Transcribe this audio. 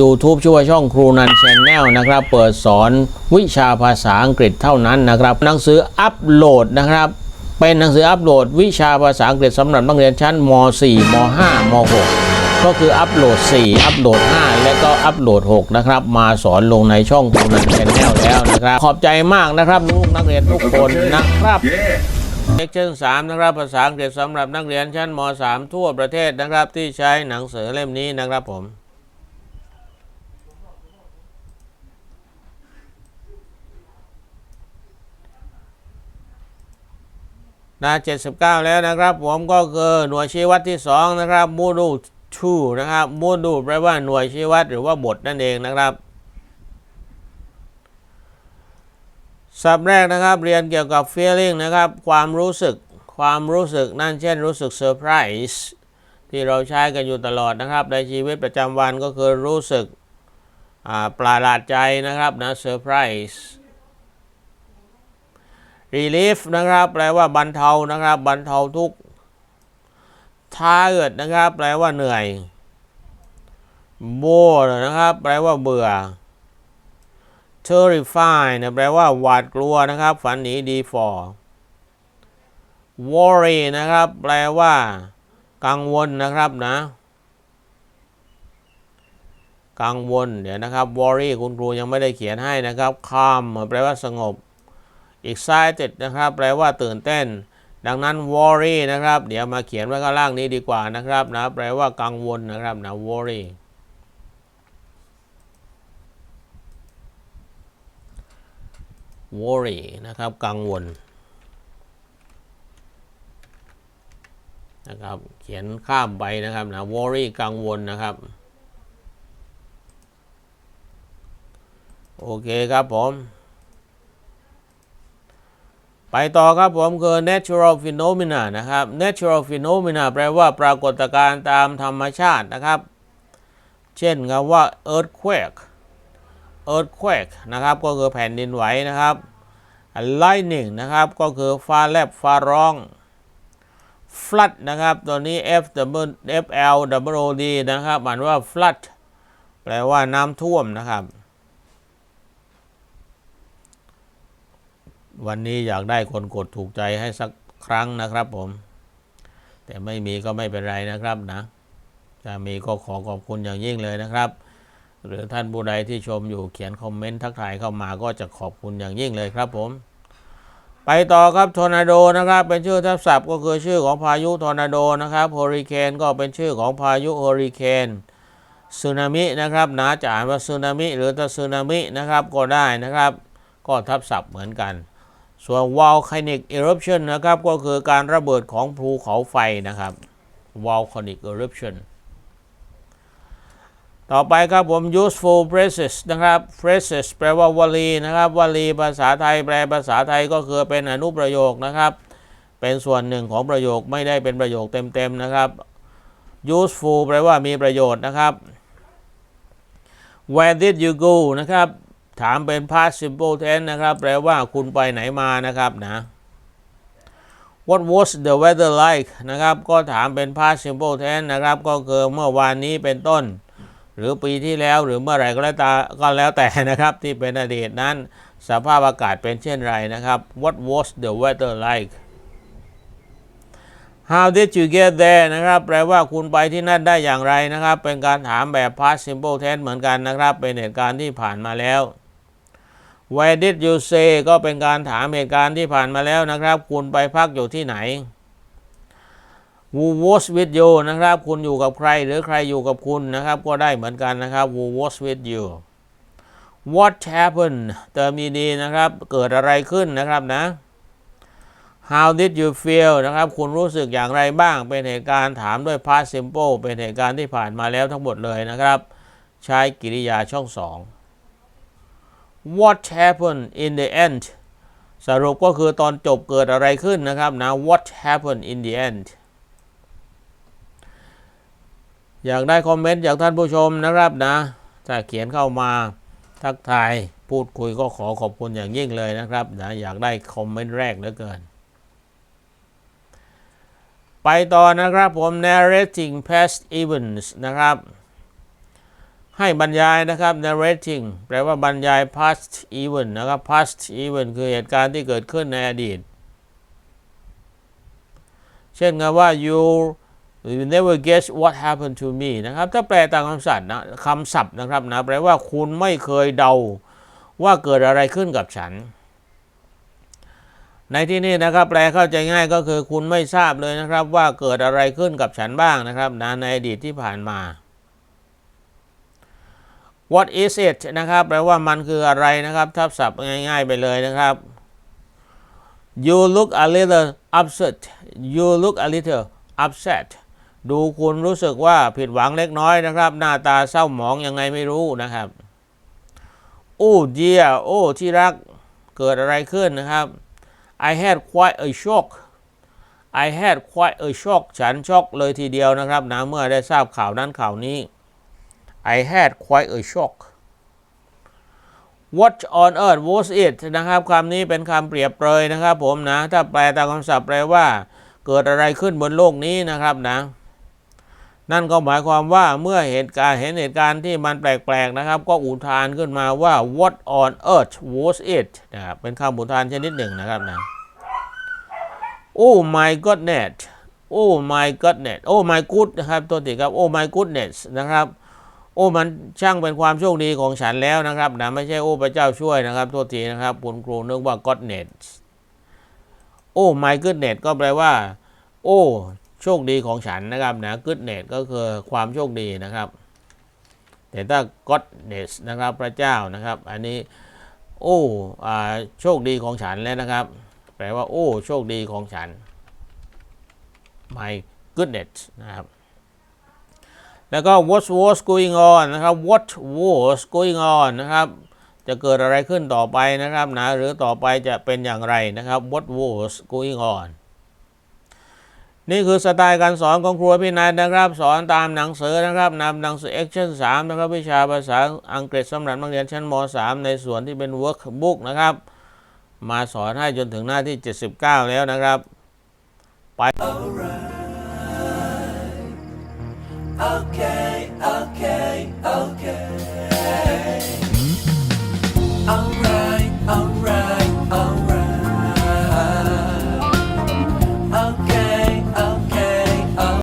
YouTube ชื่อว่าช่องครูนันแชนแนลนะครับ เปิดสอนวิชาภาษาอังกฤษเท่านั้นนะครับ หนังสืออัปโหลดนะครับ เป็นหนังสืออัปโหลด วิชาภาษาอังกฤษสำหรับนักเรียนชั้นม .4 ม .5 ม .6 ก็คืออัปโหลด 4 อัปโหลด 5 และก็อัปโหลด 6 นะครับ มาสอนลงในช่องครูนันแชนแนลแล้วนะครับ ขอบใจมากนะครับลูกนักเรียนทุกคนนะครับเลคชั่น3นะครับภาษาอังกฤษสำหรับนักเรียนชั้นม .3 ทั่วประเทศนะครับที่ใช้หนังสือเล่มนี้นะครับผม น้า79 แล้วนะครับผมก็คือหน่วยชี้วัดที่ 2 นะครับมูดู2นะครับมูดูแปลว่าหน่วยชี้วัดหรือว่าบทนั่นเองนะครับสับแรกนะครับเรียนเกี่ยวกับ feeling นะครับ ความรู้สึก ความรู้สึกนั่นเช่นรู้สึกเซอร์ไพรส์ที่เราใช้กันอยู่ตลอดนะครับ ในชีวิตประจำวันก็คือรู้สึกอ่าประหลาดใจนะครับนะเซอร์ไพรส์ relief นะครับ แปลว่าบรรเทานะครับบรรเทาทุกข์ tired นะครับ แปลว่าเหนื่อย bored นะครับ แปลว่าเบื่อ terrify นะแปลว่าหวาดกลัวนะครับ ฝันหนีดี for worry นะครับ แปลว่า กังวลนะครับนะ กังวลเดี๋ยวนะครับ worry คุณครูยังไม่ได้เขียนให้นะครับ calm แปลว่าสงบ excited นะครับ แปลว่าตื่นเต้น ดังนั้น worry นะครับ เดี๋ยวมาเขียนไว้ข้างล่างนี้ดีกว่านะครับนะแปลว่ากังวลนะครับนะ worry worry นะครับกังวลนะครับเขียนข้ามไปนะครับนะ worry กังวลนะครับโอเคครับผม ไปต่อครับผมคือ natural phenomena นะครับ natural phenomena แปลว่าปรากฏการณ์ตามธรรมชาตินะครับ เช่นคำว่า earthquake earthquake นะครับก็คือแผ่นดินไหวนะครับ lightning นะครับก็คือฟ้าแลบฟ้าร้อง flood นะครับตัวนี้ F W F L W O D นะครับอ่านว่า flood แปลว่าน้ำท่วมนะครับ วันนี้อยากได้คนกดถูกใจให้สักครั้งนะครับผม แต่ไม่มีก็ไม่เป็นไรนะครับนะถ้ามีก็ขอขอบคุณอย่างยิ่งเลยนะครับ หรือท่านผู้ใดที่ชมอยู่เขียนคอมเมนต์ทักทายเข้ามาก็จะขอบคุณอย่างยิ่งเลยครับผม ไปต่อครับทอร์นาโดนะครับ เป็นชื่อทับศัพท์ก็คือชื่อของพายุทอร์นาโดนะครับเฮอริเคนก็เป็นชื่อของพายุเฮอริเคนสึนามินะครับนะจะอ่านว่าสึนามิหรือถ้าสึนามินะครับก็ได้นะครับ ก็ทับศัพท์เหมือนกัน ส่วน volcanic eruption นะครับ ก็คือการระเบิดของภูเขาไฟนะครับ volcanic eruption ต่อไปครับผม useful phrases นะครับ phrases แปลว่าวลีนะครับ วลีภาษาไทย แปลภาษาไทยก็คือเป็นอนุประโยคนะครับ เป็นส่วนหนึ่งของประโยคไม่ได้เป็นประโยคเต็มๆนะครับ useful แปลว่ามีประโยชน์นะครับ where did you go นะครับ ถามเป็น past simple tense นะครับ แปลว่าคุณไปไหนมานะครับนะ What was the weather like นะครับ ก็ถามเป็น past simple tense นะครับ ก็คือเมื่อวานนี้เป็นต้น หรือปีที่แล้วหรือเมื่อไหร่ก็แล้วแต่ก็แล้วแต่นะครับ ที่เป็นอดีตนั้น สภาพอากาศเป็นเช่นไรนะครับ What was the weather like How did you get there นะครับ แปลว่าคุณไปที่นั่นได้อย่างไรนะครับ เป็นการถามแบบ past simple tense เหมือนกันนะครับ เป็นเหตุการณ์ที่ผ่านมาแล้ว Where did you stay ก็เป็นการถามเหตุการณ์ที่ผ่านมาแล้วนะครับ คุณไปพักอยู่ที่ไหน Who was with you นะครับ คุณอยู่กับใครหรือใครอยู่กับคุณนะครับ ก็ได้เหมือนกันนะครับ Who was with you What happened เติมดีๆนะครับ เกิดอะไรขึ้นนะครับนะ How did you feel นะครับ คุณรู้สึกอย่างไรบ้าง เป็นเหตุการณ์ถามด้วย past simple เป็นเหตุการณ์ที่ผ่านมาแล้วทั้งหมดเลยนะครับ ใช้กริยาช่องสอง What happened in the end สรุปก็คือตอนจบเกิดอะไรขึ้นนะครับนะ What happened in the end อยากได้คอมเมนต์จากท่านผู้ชมนะครับนะถ้าเขียนเข้ามาทักทายพูดคุยก็ขอขอบคุณอย่างยิ่งเลยนะครับนะอยากได้คอมเมนต์แรกเหลือเกิน ไปต่อนะครับผม narrating past events นะครับ ให้บรรยายนะครับ narrating แปลว่าบรรยาย past event นะครับ past event คือเหตุการณ์ที่เกิดขึ้นในอดีต เช่นคำว่า you you never guess what happened to me นะครับ ถ้าแปลตามคำศัพท์นะคำศัพท์นะครับนะแปลว่าคุณไม่เคยเดาว่าเกิดอะไรขึ้นกับฉัน ในที่นี้นะครับแปลเข้าใจง่ายก็คือคุณไม่ทราบเลยนะครับ ว่าเกิดอะไรขึ้นกับฉันบ้างนะครับนะในอดีตที่ผ่านมา What is it นะครับแปลว่ามันคืออะไรนะครับทับศัพท์ง่ายๆไปเลยนะครับ You look a little upset You look a little upset ดูคุณรู้สึกว่าผิดหวังเล็กน้อยนะครับ หน้าตาเศร้าหมองยังไงไม่รู้นะครับ โอ้เดียโอ้ที่รักเกิดอะไรขึ้นนะครับ I had quite a shock I had quite a shock ฉันช็อกเลยทีเดียวนะครับนะเมื่อได้ทราบข่าวนั้นข่าวนี้ I had quite a shock What on earth was it นะครับคำนี้เป็นคำเปรียบเปรยนะครับผมนะ ถ้าแปลตามคำศัพท์แปลว่าเกิดอะไรขึ้นบนโลกนี้นะครับนะ นั่นก็หมายความว่าเมื่อเหตุการณ์เห็นเหตุการณ์ที่มันแปลกๆนะครับ ก็อุทานขึ้นมาว่า what on earth was it นะครับเป็นคำอุทานชนิดหนึ่งนะครับนะ Oh my goodness Oh my goodness Oh my good นะครับตัวติครับ Oh my goodness นะครับ โอ้มันช่างเป็นความโชคดีของฉันแล้วนะครับนะไม่ใช่โอ้พระเจ้าช่วยนะครับ โทษทีนะครับคุณครูนึกว่า godnet โอ้ my goodness ก็แปลว่า โอ้โชคดีของฉันนะครับนะ goodness ก็คือความโชคดีนะครับ แต่ถ้า godness นะครับพระเจ้านะครับ อันนี้โอ้อาโชคดีของฉันแล้วนะครับ แปลว่า โอ้ โชคดีของฉัน my goodness นะครับ แล้วก็ what was going on นะครับ what was going on นะครับจะเกิดอะไรขึ้นต่อไปนะครับนะหรือต่อไปจะเป็นอย่างไรนะครับ what was going on นี่คือสไตล์การสอนของครูพี่นายนะครับ สอนตามหนังสือนะครับนำหนังสือ Action 3นะครับวิชาภาษาอังกฤษสำหรับนักเรียนชั้นม .3 ในส่วนที่เป็น workbook นะครับ มาสอนให้จนถึงหน้าที่ 79 แล้วนะครับ ไป okay, okay.